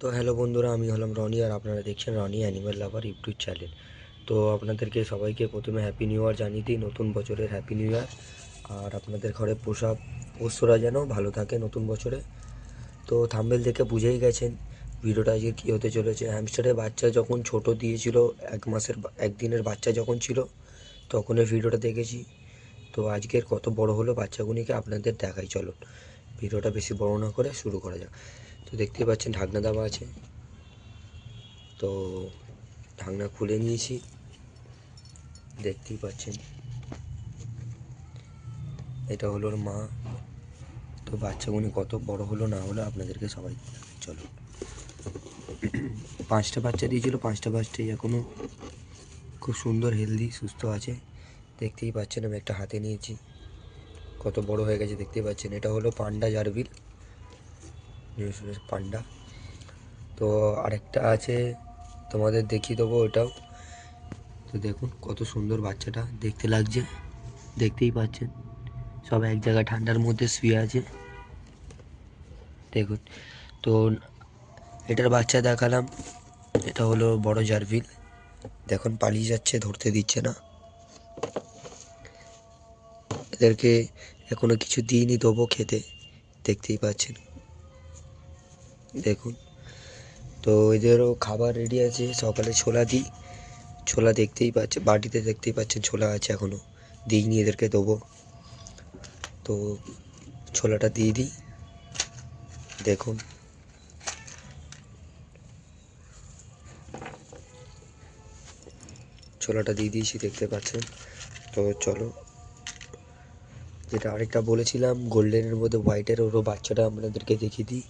তো হ্যালো বন্ধুরা, আমি হলাম রনি আর আপনারা দেখছেন Roni animal lover YouTube channel তো আপনাদেরকে সবাইকে প্রথমে হ্যাপি নিউ ইয়ার জানিয়ে দিই, নতুন বছরের হ্যাপি নিউ ইয়ার আর আপনাদের ঘরে পোষা পোষ্যরা যেন ভালো থাকে নতুন বছরে। তো থাম্বেল দেখে বুঝেই গেছেন ভিডিওটা আজকে কী হতে চলেছে। হ্যামস্টারের বাচ্চা যখন ছোট দিয়েছিল, এক মাসের একদিনের বাচ্চা যখন ছিল, তখন এই ভিডিওটা দেখেছি। তো আজকের কত বড় হলো বাচ্চাগুলিকে আপনাদের দেখাই, চলুন। ভিডিওটা বেশি বড় না করে শুরু করা যাক। তো দেখতেই পাচ্ছেন ঢাকনা দেওয়া আছে। তো ঢাকনা খুলে নিয়েছি। দেখতেই পাচ্ছেন। এটা হলো ওর মা। তো বাচ্চাগুনি কত বড় হলো না হলো আপনাদেরকে সবাই চলো। পাঁচটা বাচ্চা দিয়েছিল। পাঁচটা বাচ্চাই এখনও খুব সুন্দর হেলদি সুস্থ আছে। দেখতেই পাচ্ছেন আমি একটা হাতে নিয়েছি। কত বড় হয়ে গেছে দেখতেই পাচ্ছেন। এটা হলো পান্ডা জারবিল। নিউজিল্যান্ড পান্ডা। তো আরেকটা আছে, তোমাদের দেখিয়ে দেবো ওটাও। তো দেখুন কত সুন্দর বাচ্চাটা দেখতে লাগছে, দেখতেই পাচ্ছেন। সব এক জায়গায় ঠান্ডার মধ্যে শুয়ে আছে। দেখুন, তো এটার বাচ্চা দেখালাম, এটা হলো বড় জারভিল। দেখুন পালিয়ে যাচ্ছে, ধরতে দিচ্ছে না। এদেরকে এখনও কিছু দিইনি, দেবো খেতে। দেখতেই পাচ্ছেন। দেখুন। তো এদেরও খাবার রেডি আছে, সকালে ছোলা দিই। ছোলা দেখতেই পাচ্ছে, বাটিতে দেখতেই পাচ্ছেন ছোলা আছে এখনও দিইনি, এদেরকে দেবো। তো ছোলাটা দিয়ে দিই। দেখুন। ছোলাটা দিয়ে দিয়েছি, দেখতে পাচ্ছেন। তো চলো। যেটা আরেকটা বলেছিলাম গোল্ডেনের মধ্যে হোয়াইটের ওরও বাচ্চাটা আপনাদেরকে দেখিয়ে দিই।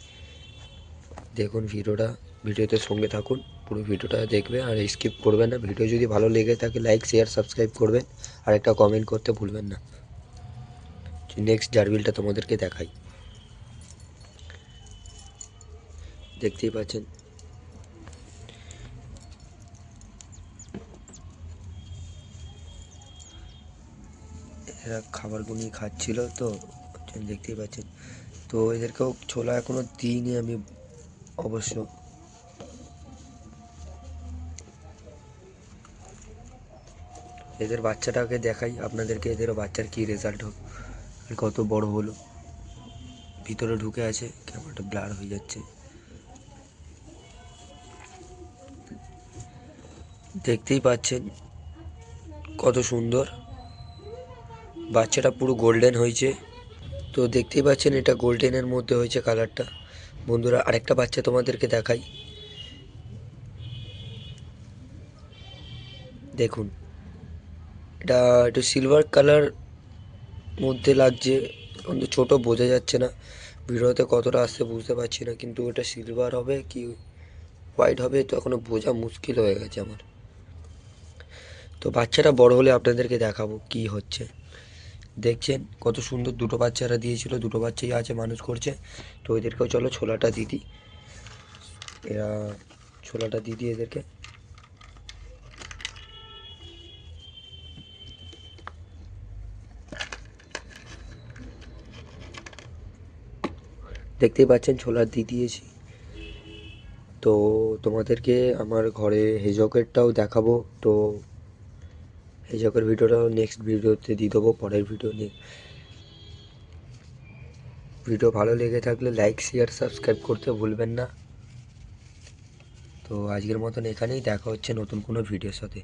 দেখুন ভিডিওটা, ভিডিওতে সঙ্গে থাকুন, পুরো ভিডিওটা দেখবে আর স্কিপ করবেন না। ভিডিও যদি ভালো লেগে থাকে লাইক শেয়ার সাবস্ক্রাইব করবেন আর একটা কমেন্ট করতে ভুলবেন না। নেক্সট জারবিলটা তোমাদেরকে দেখাই। দেখতেই পাচ্ছেন। এরা খাবারগুলি খাচ্ছিল তো, দেখতেই পাচ্ছেন। তো এদেরকেও ছোলা এখনও দিইনি আমি। অবশ্য। এদের বাচ্চাটাকে দেখাই, আপনাদেরকে এদেরও বাচ্চার কি রেজাল্ট হোক। আর কত বড় হলো। ভিতরে ঢুকে আছে, ক্যামেরাটা ব্লার হয়ে যাচ্ছে। দেখতেই পাচ্ছেন কত সুন্দর। বাচ্চাটা পুরো গোল্ডেন হয়েছে। তো দেখতেই পাচ্ছেন এটা গোল্ডেনের মধ্যে হয়েছে কালারটা বন্ধুরা, আরেকটা বাচ্চা তোমাদেরকে দেখাই। দেখুন, এটা একটু সিলভার কালার মধ্যে লাগছে, কিন্তু ছোট বোঝা যাচ্ছে না। ভিডিওতে কতটা আসছে বুঝতে পারছি না, কিন্তু এটা সিলভার হবে কি হোয়াইট হবে, তো এখনও বোঝা মুশকিল হয়ে গেছে আমার। তো বাচ্চাটা বড় হলে আপনাদেরকে দেখাবো কি হচ্ছে। দেখছেন, কত সুন্দর দুটো বাচ্চারা দিয়েছিল, দুটো বাচ্চাই আছে, মানুষ করছে। তো এদেরকেও চলো ছোলাটা দিদি এরা ছোলাটা দিদি এদেরকে। দেখতেই পাচ্ছেন, ছোলা দিয়ে দিয়েছি। তো তোমাদেরকে আমার ঘরে হেজকেরটাও দেখাবো। তো হেজকের ভিডিওটা নেক্সট ভিডিওতে দিয়ে দেবো, পরের ভিডিও নিয়ে। ভিডিও ভালো লেগে থাকলে লাইক শেয়ার সাবস্ক্রাইব করতে ভুলবেন না। তো আজকের মতন এখানেই, দেখা হচ্ছে নতুন কোনো ভিডিওর সাথে।